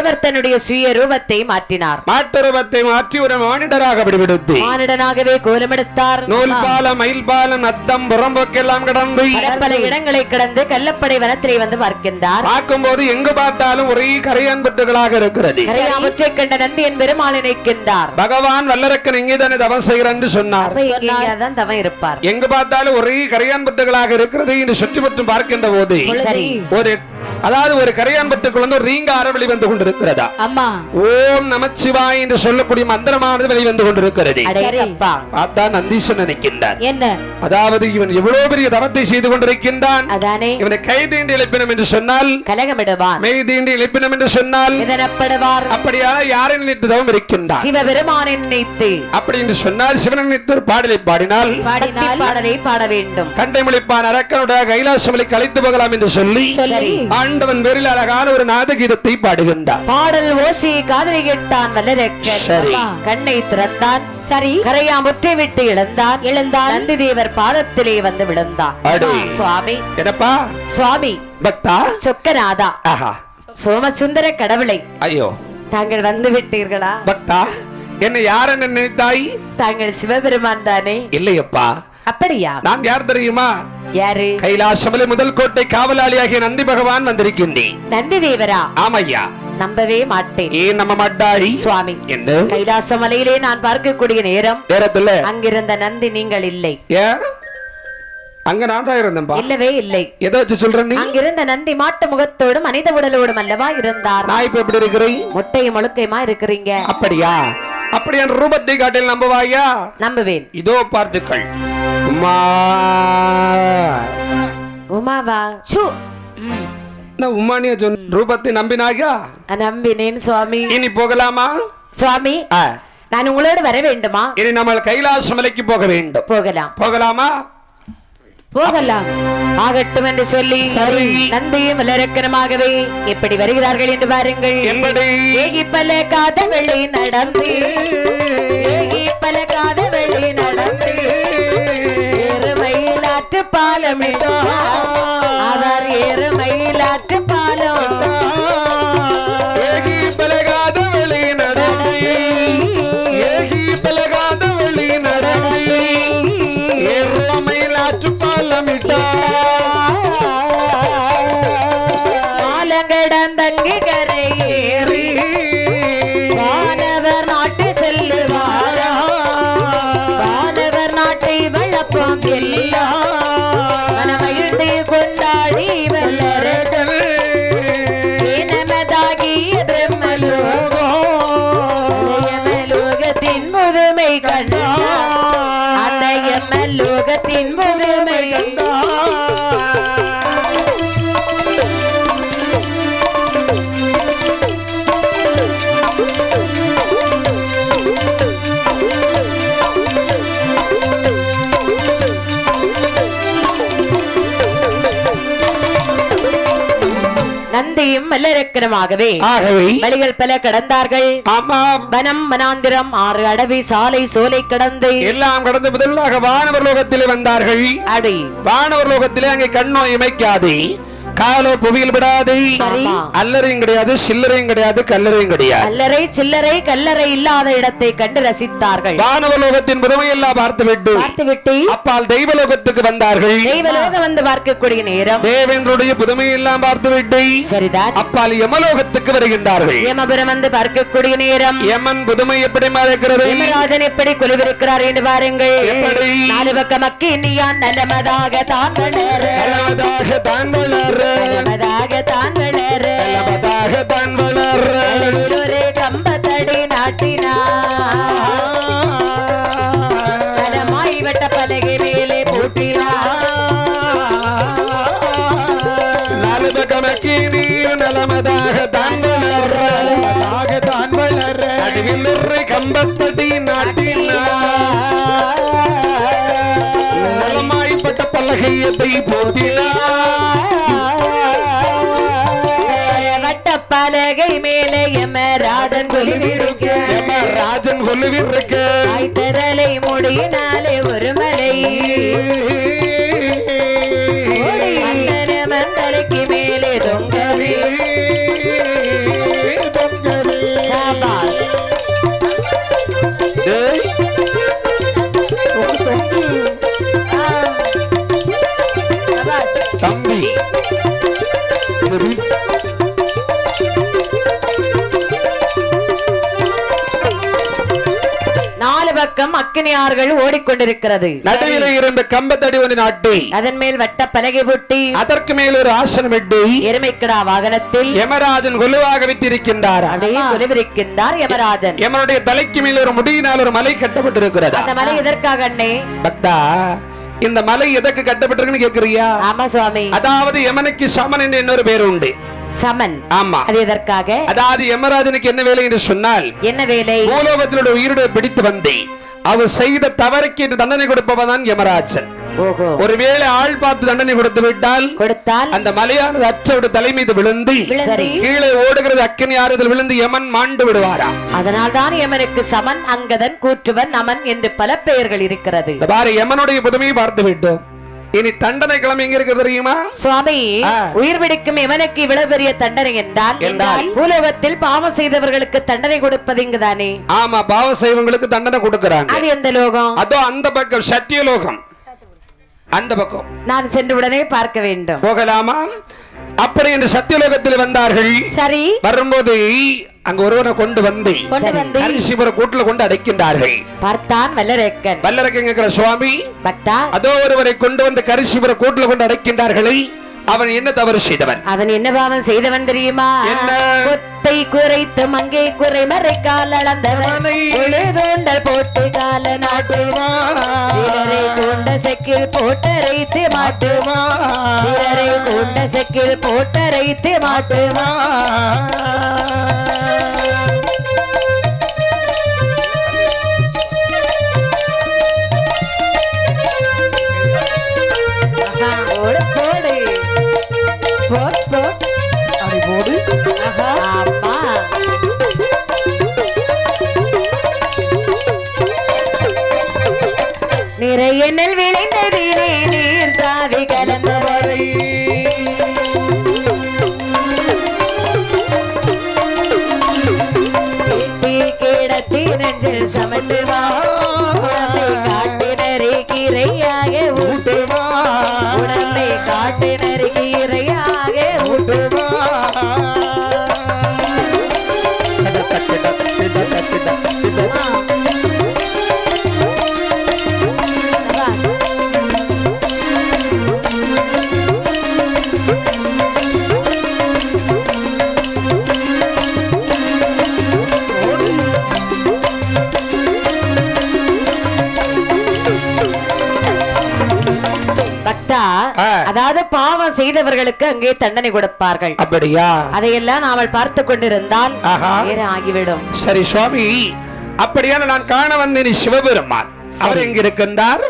தேவர் தன்னுடைய சுய ரூபத்தை மாற்றினார். மாட்டுருவத்தை மாற்றி ஒரு மானிடராக விடுவிடுத்து. மானிடனாகவே கோலமெடுத்தார். நூல் பாலம் மயில் பாலம் நத்தம் புறம்போக்கெல்லாம் கடந்து பல இடங்களை கடந்து கல்லப்படை வனத்திலே வந்து பார்க்கின்றார். பார்க்கும்போது எங்கு பார்த்தாலும் ஒரே கரையான்பட்டுகளாக இருக்கிறது. கரையாமுற்றை கண்ட நந்தி என் பெருமாள் நினைக்கின்றார். பகவான் வல்லரக்கன் இங்கே தானே தவம் செய்கிறார் என்று சொன்னார். இங்கேதான் தவம் இருப்பார். எங்கு பார்த்தாலும் ஒரே கரையான்பட்டுகளாக இருக்கிறது என்று சுற்றி முற்றும் பார்க்கின்ற போது ஒரு அதாவது ஒரு கரையான்பட்டுக்குள் வந்து ஒரு ரீங்கார வெளிவந்து கொண்டிருக்கிறதா? அம்மா. ஓம் நமச்சிவாய் என்று சொல்லக்கூடிய மந்திரமானது வெளிவந்து கொண்டிருக்கிறது. பார்த்தா நந்தீசன் நினைக்கின்றார் என்ன? அதாவது இவன் எவ்வளவு பெரிய தவத்தை செய்து கொண்டிருக்கின்றான். அதானே. இவனை கை தீண்டி எழுப்பினம் என்று சொன்னால் கலகமிடுவான். மெய் தீண்டி எழுப்பினம் என்று சொன்னால் இதனப்படுவார் அப்படியான யாரை நினைத்து தவம் இருக்கின்றான்? சிவபெருமானை நினைத்து. அப்படி என்று சொன்னால் சிவனை நினைத்து ஒரு பாடலை பாடினால் பாடலை பாட வேண்டும். கண்டை முழிப்பான் அரக்கனுடைய கைலாசமலை கலைத்து போகலாம் என்று சொல்லி சொல்லி. ஆண்டவன் பேரில் அழகான ஒரு நாதகீதத்தை பாடுகின்றான். பாடல் ஓசி காதலி கேட்டான் வல்லரக்கன் சரி. கண்ணை திறந்தான். சரி. கரையா முற்றை விட்டு இழந்தான். எழுந்தான் நந்தி தேவர் பாதத்திலே வந்து விழுந்தான். அடே. சுவாமி. என்னப்பா? சுவாமி. பக்தா? சொக்கநாதா. ஆஹா. சோமசுந்தர கடவுளை. ஐயோ. தாங்கள் வந்து விட்டீர்களா? பக்தா என்ன யார் என்ன நினைத்தாய்? தாங்கள் சிவபெருமான் தானே? இல்லையப்பா. அப்படியா? நான் யார் தெரியுமா? யாரு? கைலாசமலை முதல் கோட்டை காவலாளியாகிய நந்தி பகவான் வந்திருக்கின்றேன். நந்தி தேவரா ஆமையா. நம்பவே மாட்டேன். ஏன் நம்ம மட்டாய்? சுவாமி என்ன? கைலாச மலையிலே நான் பார்க்கக்கூடிய நேரம் நேரத்துல? அங்கிருந்த நந்தி நீங்கள் இல்லை. அங்க நான் தான் இருந்தேன்பா. இல்லவே இல்லை. எதை வச்சு சொல்ற நீ? அங்கிருந்த நந்தி மாட்டு முகத்தோடும் மனித உடலோடும் அல்லவா இருந்தார். நான் இப்ப எப்படி இருக்கிறேன்? முட்டையும் முழுக்கையுமா இருக்கிறீங்க? அப்படியா? அப்படி என் ரூபத்தை காட்டில் நம்புவாயா? நம்புவேன். இதோ பார்த்துக்கள். உம்மா உமாவா? சு நான் உம்மானிய சொன்ன ரூபத்தை நம்பினாயா? நம்பினேன் சுவாமி. இனி போகலாமா? சுவாமி நான் உங்களோடு வர வேண்டுமா? இனி நம்ம கைலாச மலைக்கு போக வேண்டும். போகலாம். போகலாமா? போகலாம். ஆகட்டும் என்று சொல்லி சரி. நந்தியும் இலக்கணமாகவே எப்படி வருகிறார்கள் என்று பாருங்கள். எப்படி? பல காதவெளி நடந்து. ஆகவே வழிகள் பல கடந்தார்கள். வனம் வனாந்திரம் ஆறு அடவி சாலை சோலை கடந்து எல்லாம் கடந்து முதலாக வானவர் லோகத்திலே வந்தார்கள். அடி. வானவர் லோகத்திலே அங்கே கண்ணோ இமைக்காது. காலோ புவியில் விடாது. அல்லறையும் கிடையாது சில்லறையும் கிடையாது கல்லறையும் கிடையாது. கல்லறை சில்லறை கல்லறை இல்லாத இடத்தை கண்டு ரசித்தார்கள். வானவர் லோகத்தின் புதுமையெல்லாம் பார்த்துவிட்டு பார்த்துவிட்டு அப்பால் தெய்வலோகத்துக்கு வந்தார்கள். தெய்வலோகம் வந்து பார்க்கக்கூடிய நேரம். தேவேந்திரனுடைய புதுமையெல்லாம் பார்த்துவிட்டு சரிதான். அப்பால் யமலோகத்துக்கு வருகின்றார்கள். யமபுரம் வந்து பார்க்கக்கூடிய நேரம். யமன் புதுமை எப்படி மறைக்கிறது? யமராஜன் எப்படி குளிவிருக்கிறார் என்று பாருங்கள். எப்படி? நாலு பக்கம் தான் வளர. நல்லவதாக தான் வளர. நலமதாக தான் வளர. நல்லவதாக தான் வளர. ஒரு கம்பத்தடி நாட்டினார். நலமாய் வட்ட பலகை மேலே போட்டினார். நாலு கணக்கி நீர் நலமதாக தான் வளர. தான் வளர. அடிவில் ஒரு கம்பத்தடி நாட்டினார். நலமாய்ப்பட்ட பலகையத்தை போட்டினார்? கொல்லுவிருக்க திரளை முடியினாலே ஒரு மலை. மந்தர அக்கினியார்கள் ஓடிக்கொண்டிருக்கிறது. நடுவில் இருந்த கம்பத்தடி ஒன்று நாட்டி. அதன் மேல் வட்ட பலகை புட்டி. அதற்கு மேல் ஒரு ஆசனம் இட்டு. எருமைக்கிடா வாகனத்தில். யமராஜன் கொலுவாக விட்டிருக்கின்றார். அப்படியே குலிவிருக்கின்றார் யமராஜன். யமனுடைய தலைக்கு மேல் ஒரு முடியினால் ஒரு மலை கட்டப்பட்டிருக்கிறது? அந்த மலை எதற்காக அண்ணே? பக்தா இந்த மலை எதற்கு கட்டப்பட்டிருக்குன்னு கேக்குறியா ஆமா சுவாமி. அதாவது யமனுக்கு சமன் என்று இன்னொரு பேர் உண்டு. சமன். ஆமா. அது எதற்காக? அதாவது யமராஜனுக்கு என்ன வேலை என்று சொன்னால் என்ன வேலை? பூலோகத்தினுடைய உயிரோடு பிடித்து வந்தேன். அவர் செய்த தவறுக்கு என்று தண்டனை கொடுப்பவன் தான் யமராஜன். ஓஹோ. ஒருவேளை ஆள் பார்த்து தண்டனை கொடுத்து விட்டால் கொடுத்தால் அந்த மலையானது அச்சோடு தலை மீது விழுந்து கீழே ஓடுகிறது அக்கினி ஆறுதல் விழுந்து யமன் மாண்டு விடுவாராம் அதனால் தான் யமனுக்கு சமன் அங்கதன் கூற்றுவன் நமன் என்று பல பெயர்கள் இருக்கிறது. பாரு யமனுடைய புதுமையை பார்த்து விட்டோம். இனி தண்டனை கிழமை எங்க இருக்கு தெரியுமா? சுவாமி. உயிர் பிடிக்கும் இவனுக்கு இவ்வளவு பெரிய தண்டனை என்றால் என்றால்? பூலோகத்தில் பாவம் செய்தவர்களுக்கு தண்டனை கொடுப்பது இங்குதானே ஆமா பாவ செய்வங்களுக்கு தண்டனை கொடுக்கறாங்க. அது எந்த லோகம்? அதோ அந்த பக்கம் சத்தியலோகம். அந்த பக்கம். நான் சென்று உடனே பார்க்க வேண்டும். போகலாமா? அப்படி என்று சத்தியலோகத்தில் வந்தார்கள். சரி. வரும்போது அங்க ஒருவனை கொண்டு வந்து ஹரிசிபுர கூட்டுல கொண்டு அடைக்கின்றார்கள். பார்த்தான் வல்லரேக்கன். வல்லரக்கங்கிற சுவாமி பக்தா அதோ ஒருவரை கொண்டு வந்து கரிசிபுர கூட்டுல கொண்டு அடைக்கின்றார்களே. அவன் என்ன தவறு செய்தவன்? அவன் என்ன பாவம் செய்தவன் தெரியுமா? கொத்தை குறைத்து மங்கை குறை மறை கால் அளந்தவன் உழுதூண்டல் போட்டு கால நாட்டு சிலரை கூண்ட செக்கில் போட்டரைத்து மாட்டுமா? சிலரை கூண்ட செக்கில் போட்டரைத்து மாட்டுமா? நிறைய நெல் விளைந்ததிலே நீர் சாவி கலந்த வரை. கிடத்தி நெஞ்சில் சமத்துவா செய்தவர்களுக்கு அங்கே தண்டனை கொடுப்பார்கள். அப்படியா? அதையெல்லாம் நாமல் பார்த்து கொண்டிருந்தால் ஆகிவிடும். சரி சுவாமி. அப்படியான நான் காண வந்தேன் சிவபெருமான். அவர் எங்க இருக்கின்றார்?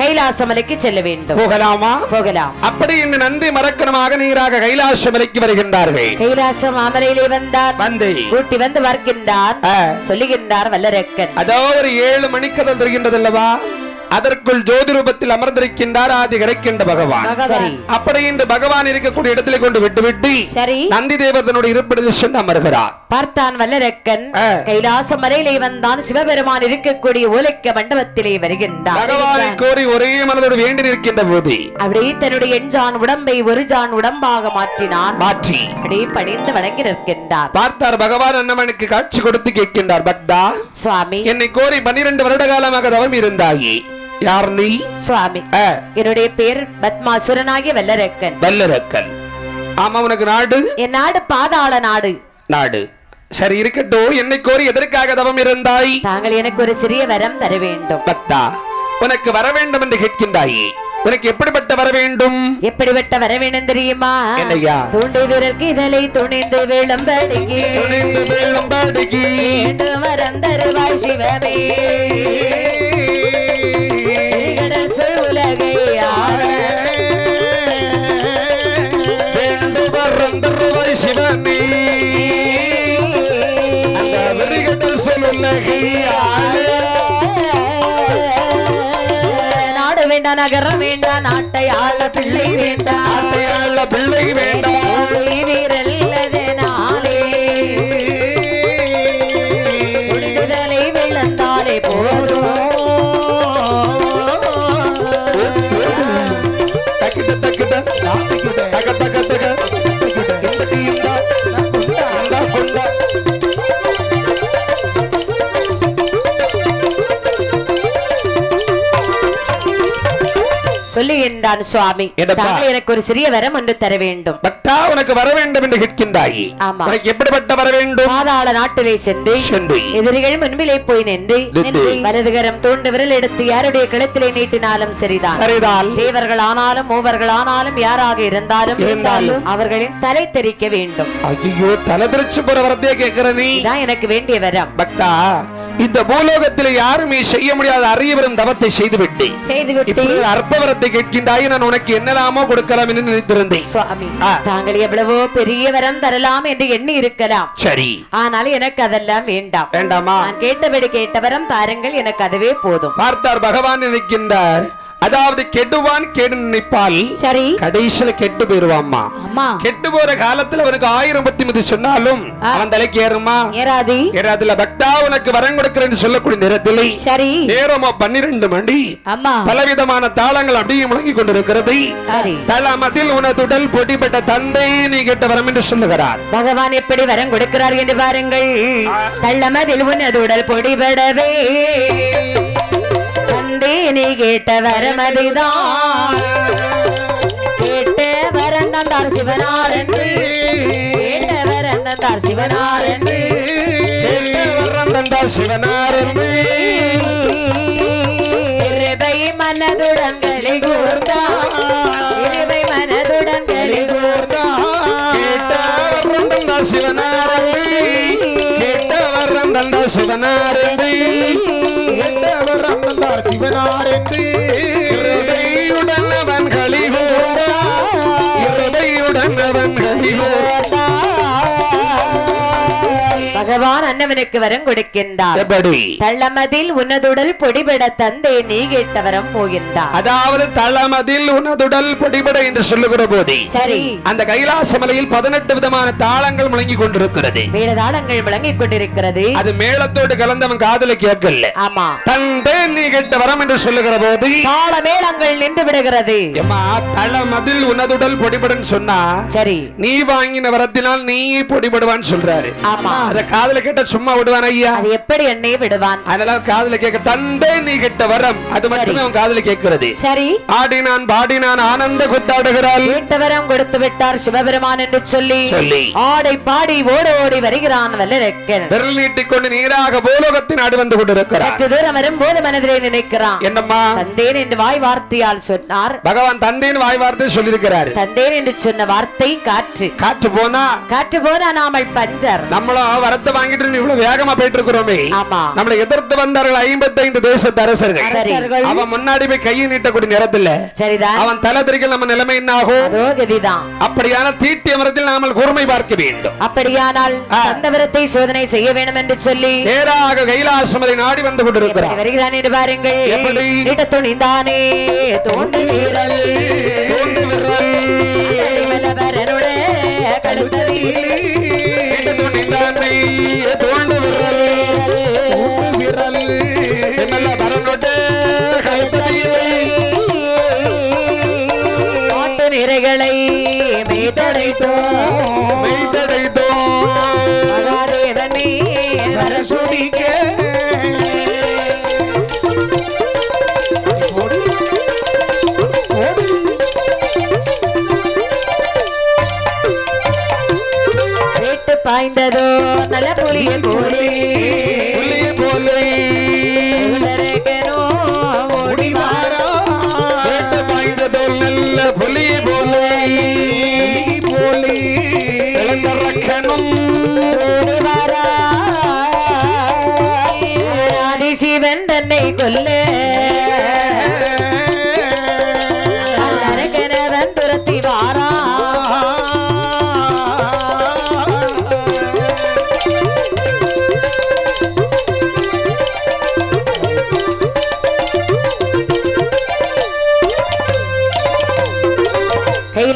கைலாசமலைக்கு செல்ல வேண்டும். போகலாமா? போகலாம். அப்படி இன்று நந்தி மரக்கணமாக நீராக கைலாச மலைக்கு வருகின்றார்கள். கைலாசம் அமலையிலே வந்தார். வந்து. கூட்டி வந்து வருகின்றார். சொல்லுகின்றார் வல்லரக்கன். அதோ ஒரு ஏழு மணிக்கதல் தெரிகின்றது அல்லவா? அதற்குள் ஜோதி ரூபத்தில் அமர்ந்திருக்கின்றார் ஆதி கிடைக்கின்ற பகவான். அப்படி இன்று பகவான் இருக்கக்கூடிய இடத்திலே கொண்டு விட்டு விட்டு சரி. நந்தி தேவதனுடைய இருப்பிடத்தில் சென்று அமர்கிறார். பார்த்தான் வல்லரக்கன். கைலாச மலையிலே வந்தான் சிவபெருமான் இருக்கக்கூடிய ஓலைக்க மண்டபத்திலே வருகின்றார். பகவானை கோரி ஒரே மனதோடு வேண்டி நிற்கின்ற போது அப்படியே தன்னுடைய எஞ்சான் உடம்பை ஒரு ஜான் உடம்பாக மாற்றினான். மாற்றி. அப்படியே பணிந்து வணங்கி நிற்கின்றார். பார்த்தார் பகவான் அண்ணமனுக்கு காட்சி கொடுத்து கேட்கின்றார் பக்தா. சுவாமி. என்னை கோரி பன்னிரண்டு வருட காலமாக தவம் இருந்தாயே. யார் நீ சுவாமி என்னுடைய பேர் பத்மாசுரனாகிய வல்லரக்கன். வல்லரக்கன். ஆமா உனக்கு நாடு? என் நாடு பாதாள நாடு. நாடு. சரி இருக்கட்டும் என்னை கோரி எதற்காக தவம் இருந்தாய் தாங்கள் எனக்கு ஒரு சிறிய வரம் தர வேண்டும். பக்தா உனக்கு வர வேண்டும் என்று கேட்கின்றாயே. உனக்கு எப்படிப்பட்ட வர வேண்டும்? எப்படிப்பட்ட வர வேண்டும் தெரியுமா? என்னய்யா? தூண்டு வீரருக்கு இதழை துணிந்து விளம்படிக்கு. துணிந்து விளம்படிக்கு. வேண்டும் வரம் தருவாய் சிவமே. சிவனே அந்த ஆளு. நாடு வேண்டாம் நகரம் வேண்டாம் நாட்டை ஆள பிள்ளை வேண்டாம் ஆட்டையாள பிள்ளை வேண்டாம் சொல்லுகின்றான் சுவாமி? தாங்கள் எனக்கு ஒரு சிறிய வரம் ஒன்று தர வேண்டும் பக்தா உனக்கு வர வேண்டும் என்று கேட்கின்றாய் ஆமா. உனக்கு எப்படிப்பட்ட வர வேண்டும் பாதாள நாட்டிலே சென்று சென்று. எதிரிகள் முன்பிலே போய் நின்று. வலதுகரம் தூண்டு விரல் எடுத்து யாருடைய கிளத்திலே நீட்டினாலும் சரிதான் சரிதான் தேவர்கள் ஆனாலும் மூவர்கள் ஆனாலும் யாராக இருந்தாலும் இருந்தாலும். அவர்களின் தலை தெரிக்க வேண்டும் ஐயோ தலை திருச்சு போற வரத்தையே கேட்கிற நீ எனக்கு வேண்டிய வரம் பக்தா இந்த பூலோகத்தில் யாருமே செய்ய முடியாத அரியவரும் தவத்தை செய்துவிட்டு. இப்பொழுது அற்பவரத்தை கேட்கின்றாய் நான் உனக்கு என்னலாமோ கொடுக்கலாம் என்று நினைத்திருந்தேன். சுவாமி. தாங்கள் எவ்வளவோ பெரிய வரம் தரலாம் என்று எண்ணி இருக்கலாம். சரி. ஆனால் எனக்கு அதெல்லாம் வேண்டாம். வேண்டாமா? நான் கேட்டபடி கேட்ட வரம் தாருங்கள் எனக்கு அதுவே போதும். பார்த்தார் பகவான் நினைக்கின்றார். அதாவது கெடுவான் கெடு நினைப்பால் சரி. கடைசியில கெட்டு போயிருவாம்மா. கெட்டு போற காலத்துல அவனுக்கு ஆயிரம் பத்தி முதி சொன்னாலும் அவன் தலைக்கு ஏறுமா? ஏறாதி. ஏறாதுல பக்தா உனக்கு வரம் கொடுக்கிறேன்னு சொல்லக்கூடிய நேரத்திலே சரி. நேரமா பன்னிரண்டு மணி. பலவிதமான தாளங்கள் அப்படியே முழங்கி கொண்டிருக்கிறது. தளமதில் உனதுடல் பொடிப்பட்ட தந்தை நீ கேட்ட வரம் என்று சொல்லுகிறார். பகவான் எப்படி வரம் கொடுக்கிறார் என்று பாருங்கள். தள்ளமதில் உனது உடல் பொடிபடவே. தந்தே நீ கேட்ட வரமதிதான் கேட்ட வரம் தந்தார் சிவனார் என்று. கேட்ட வரம் தந்தார் சிவனார் என்று. தந்தார் சிவனார் என்று. இருபை மனதுடன் களி கூர்ந்தார். இருபை மனதுடன் களி கூர்ந்தார். கேட்ட வரம் தந்தார் சிவனார் என்று. கேட்ட வரம் தந்தார் சிவனார் என்று. வந்தார் சிவனார் என்று அன்னவனுக்கு வரம் கொடுக்கின்றார் எப்படி? தள்ளமதில் உன்னதுடல் பொடிபட தந்தே நீ கேட்ட வரம் போகின்றார் அதாவது தளமதில் உனதுடல் பொடிபட என்று சொல்லுகிற போதே சரி. அந்த கைலாச மலையில் பதினெட்டு விதமான தாளங்கள் முழங்கி கொண்டிருக்கிறது. வேடதாளங்கள் முழங்கிக் கொண்டிருக்கிறது. அது மேளத்தோடு கலந்தவன் காதுல கேட்கல. ஆமா. தந்தே நீ கேட்ட வரம் என்று சொல்லுகிற போது தாள மேளங்கள் நின்று விடுகிறது. எம்மா தளமதில் உனதுடல் பொடிபடுன்னு சொன்னா சரி. நீ வாங்கின வரத்தினால் நீ பொடிபடுவான்னு சொல்றாரு. ஆமா. அத காதுல கேட்ட சும்மா விடுவான் ஐயா. அது எப்படி என்னை விடுவான்? அதனால காதுல கேட்க தந்தே நீ கேட்ட வரம். அது மட்டுமே அவன் காதுல கேட்கிறது. சரி. ஆடினான் பாடினான் ஆனந்த குத்தாடுகிறாள் கேட்ட வரம் கொடுத்து விட்டார் சிவபெருமான் என்று சொல்லி சொல்லி. ஆடை பாடி ஓட ஓடி வருகிறான் வல்லரக்கன் விரல் நீட்டிக்கொண்டு நீராக பூலோகத்தின் நாடு வந்து கொண்டிருக்கிறார் சற்று தூரம் வரும்போது மனதிலே நினைக்கிறான். என்னம்மா? தந்தேன் என்று வாய் வார்த்தையால் சொன்னார். பகவான் தந்தேன் வாய் வார்த்தை சொல்லியிருக்கிறாரு. தந்தேன் என்று சொன்ன வார்த்தை காற்று. காற்று போனா? காற்று போனா நாமல் பஞ்சர். நம்மளும் வரத்தை வாங்கிட்டு இவ்வளவு வேகமா போயிட்டு இருக்கிறோமே நம்மளை எதிர்த்து வந்தார்கள் ஐம்பத்தைந்து தேசத்து அரசர்கள். சரி அவன் முன்னாடி போய் கையை நீட்டக்கூடிய நேரத்துல அவன் தலை நம்ம நிலைமை என்ன ஆகும் அப்படியான தீட்டிய மரத்தில் நாமல் கூர்மை பார்க்க வேண்டும். அப்படியானால் ஆ. அந்த விரத்தை சோதனை செய்ய வேண்டும் என்று சொல்லி நேராக கைலாசமலை நாடி வந்து கொண்டிருக்கிறார் வருகிறான் என்று பாருங்கள். எப்படி? துணிந்தானே தோண்டு வீரல். தோண்டு விரல். காட்டு நிறைகளை தோ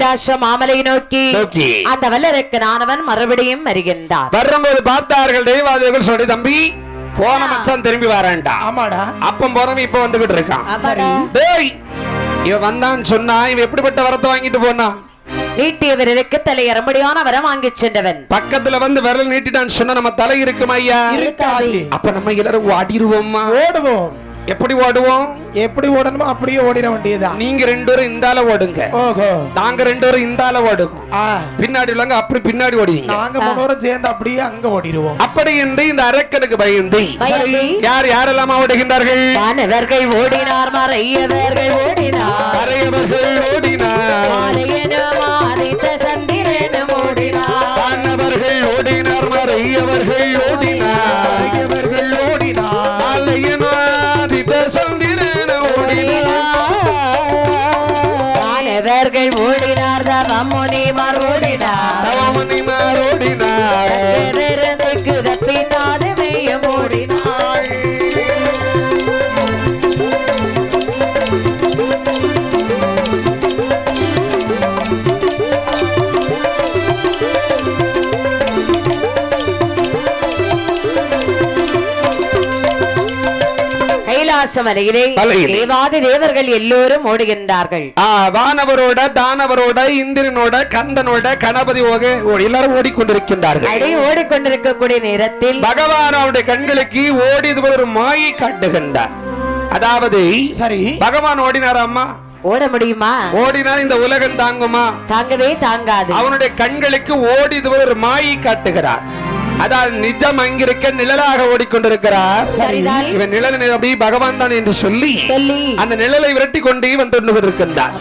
கைலாச மாமலை நோக்கி நோக்கி. அந்த வல்லரக்கு நானவன் மறுபடியும் வருகின்றார் வரும்போது பார்த்தார்கள் தெய்வாதிகள் சொல்லி தம்பி போன மச்சான் திரும்பி வரான்டா. ஆமாடா. அப்பம் போறவன் இப்ப வந்துகிட்டு இருக்கான். டேய் இவன் வந்தான்னு சொன்னா இவன் எப்படிப்பட்ட வரத்தை வாங்கிட்டு போனா? நீட்டிய விரலுக்கு தலையறம்படியான வரம் வாங்கிச் சென்றவன். பக்கத்துல வந்து விரல் நீட்டிட்டான்னு சொன்னா நம்ம தலை இருக்குமா ஐயா? இருக்காது. அப்ப நம்ம எல்லாரும் ஓடிடுவோமா ஓடுவோம். எப்படி ஓடுவோம்? எப்படி ஓடணுமோ அப்படியே ஓடிட வேண்டியதுதான். நீங்க ரெண்டு பேரும் இந்தால ஓடுங்க. ஓஹோ. நாங்க ரெண்டு பேரும் இந்தால ஓடுவோம். ஆ. பின்னாடி உள்ளவங்க அப்படி பின்னாடி ஓடுவீங்க. நாங்க முன்னோரும் சேர்ந்து அப்படியே அங்க ஓடிடுவோம். அப்படி என்று இந்த அரக்கனுக்கு பயந்து. யார் யாரெல்லாம் ஓடுகின்றார்கள்? வானவர்கள் ஓடினார் மறையவர்கள் ஓடினார். அறையவர்கள் ஓடினார். ஓடினார் மலையிலே. தேவாதி தேவர்கள் எல்லோரும் ஓடுகின்றார்கள். ஆ, வானவரோட தானவரோட இந்திரனோட கந்தனோட கணபதி எல்லாரும் ஓடிக்கொண்டிருக்கின்றார்கள். அடி ஓடிக்கொண்டிருக்கக்கூடிய நேரத்தில் பகவான் அவருடைய கண்களுக்கு ஓடியது போல ஒரு மாயை காட்டுகின்றார். அதாவது சரி. பகவான் ஓடினார் அம்மா? ஓட முடியுமா? ஓடினால் இந்த உலகம் தாங்குமா? தாங்கவே தாங்காது. அவனுடைய கண்களுக்கு ஓடியது போல ஒரு மாயை காட்டுகிறார். அதாவது நிஜம் அங்கிருக்க நிழலாக ஓடிக்கொண்டிருக்கிறார். சரிதான். இவன் நிழல் அப்படி பகவான் தான் என்று சொல்லி அந்த நிழலை விரட்டி கொண்டு வந்து கொண்டிருக்கின்றார்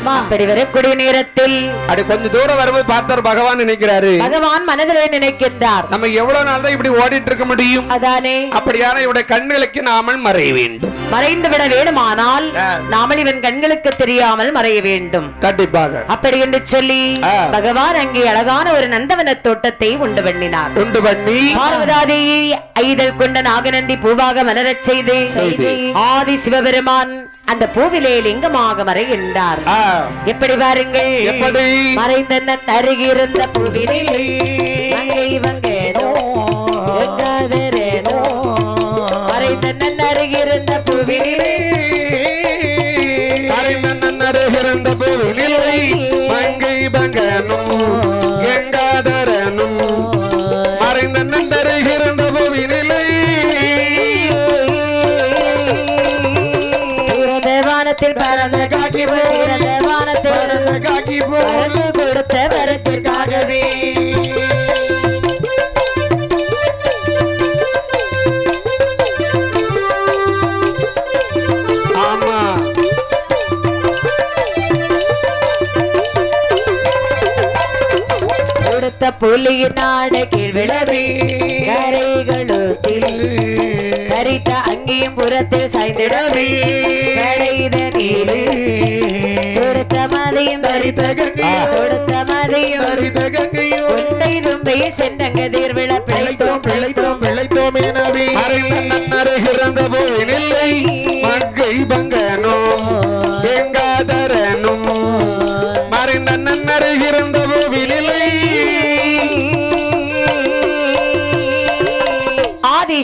வரக்கூடிய நேரத்தில் அப்படி கொஞ்சம் தூரம் வரும்போது பார்த்தார் பகவான் நினைக்கிறாரு. பகவான் மனதிலே நினைக்கின்றார். நம்ம எவ்வளவு நாள் தான் இப்படி ஓடிட்டு இருக்க முடியும்? அதானே? அப்படியான இவருடைய கண்களுக்கு நாமல் மறைய வேண்டும். மறைந்து விட வேண்டுமானால். நாமல் இவன் கண்களுக்கு தெரியாமல் மறைய வேண்டும். கண்டிப்பாக. அப்படி என்று சொல்லி. பகவான் அங்கே அழகான ஒரு நந்தவன தோட்டத்தை உண்டு பண்ணினார். உண்டு பண்ணி பார்வதாதேயை ஐதல் கொண்ட நாகநந்தி பூவாக மலரச் செய்து. ஆதி சிவபெருமான் அந்த பூவிலே லிங்கமாக மறைகின்றார். எப்படி பாருங்கள். எப்படி? மறைந்த அருகிருந்த பூவினிலே மங்கை வங்கேனோ மறைந்த அருகிருந்த பறந்த கொடுத்த வரத்திற்காகவே புலியின் நாட கரைகளுத்தில் கரித்த அங்கேயும் புறத்தில் சாய்ந்திடவே.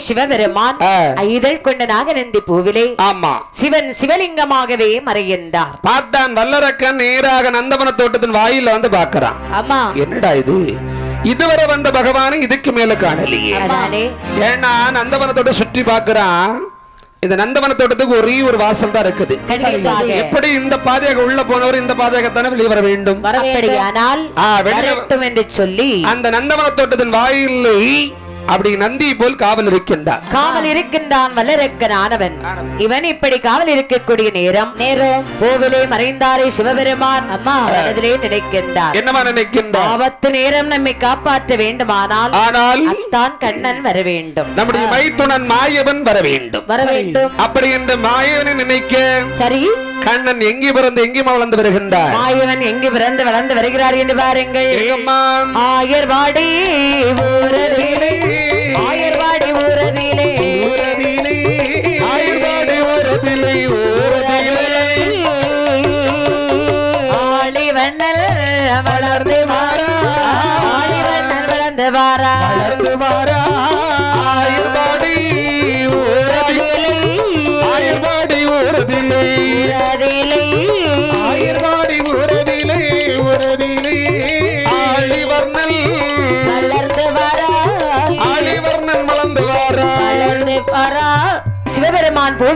சிவபெருமான் ஆ. ஐதழ் கொண்ட நாகநந்தி பூவிலே ஆமா. சிவன் சிவலிங்கமாகவே மறைகின்றார். பார்த்தான் வல்லரக்கன் நேராக நந்தவன தோட்டத்தின் வாயில வந்து பார்க்கறான். அம்மா என்னடா இது? இதுவரை வந்த பகவானை இதுக்கு மேல காணலையே. ஏன்னா நந்தவனத்தோட சுற்றி பார்க்கறான். இந்த நந்தவன தோட்டத்துக்கு ஒரே ஒரு வாசல் தான் இருக்குது. எப்படி இந்த பாதையாக உள்ள போனவர் இந்த பாதையாகத்தானே வெளியே வர வேண்டும்? என்று சொல்லி அந்த நந்தவன தோட்டத்தின் வாயிலை அப்படி நந்தி போல் காவல் இருக்கின்றார் காவல் இருக்கின்றான் வல்லரக்கனானவன் இவன் இப்படி காவல் இருக்கக்கூடிய நேரம். நேரம். கோவிலே மறைந்தாரே சிவபெருமான். அம்மா. மனதிலே நினைக்கின்றார். என்னவா நினைக்கின்றார் ஆபத்து நேரம் நம்மை காப்பாற்ற வேண்டுமானால் ஆனால் அத்தான் கண்ணன் வர வேண்டும். நம்முடைய மைத்துனன் மாயவன் வர வேண்டும். வர வேண்டும். அப்படி என்று மாயவனை நினைக்க சரி. கண்ணன் எங்கே பிறந்து எங்கே வளர்ந்து வருகின்றார்? மாயவன் எங்கு பிறந்து வளர்ந்து வருகிறார் என்று பாருங்கள்? ஆயர்வாடி ஊரதிலே ஆயர்வாடி ஊரதிலே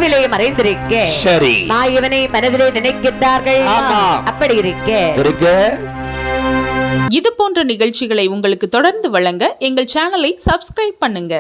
கோவிலை மறைந்திருக்க. சரி. மாயவனை மனதிலே நினைக்கின்றார்கள். அப்படி இருக்க. இருக்கு. இது போன்ற நிகழ்ச்சிகளை உங்களுக்கு தொடர்ந்து வழங்க எங்கள் சேனலை சப்ஸ்கிரைப் பண்ணுங்க.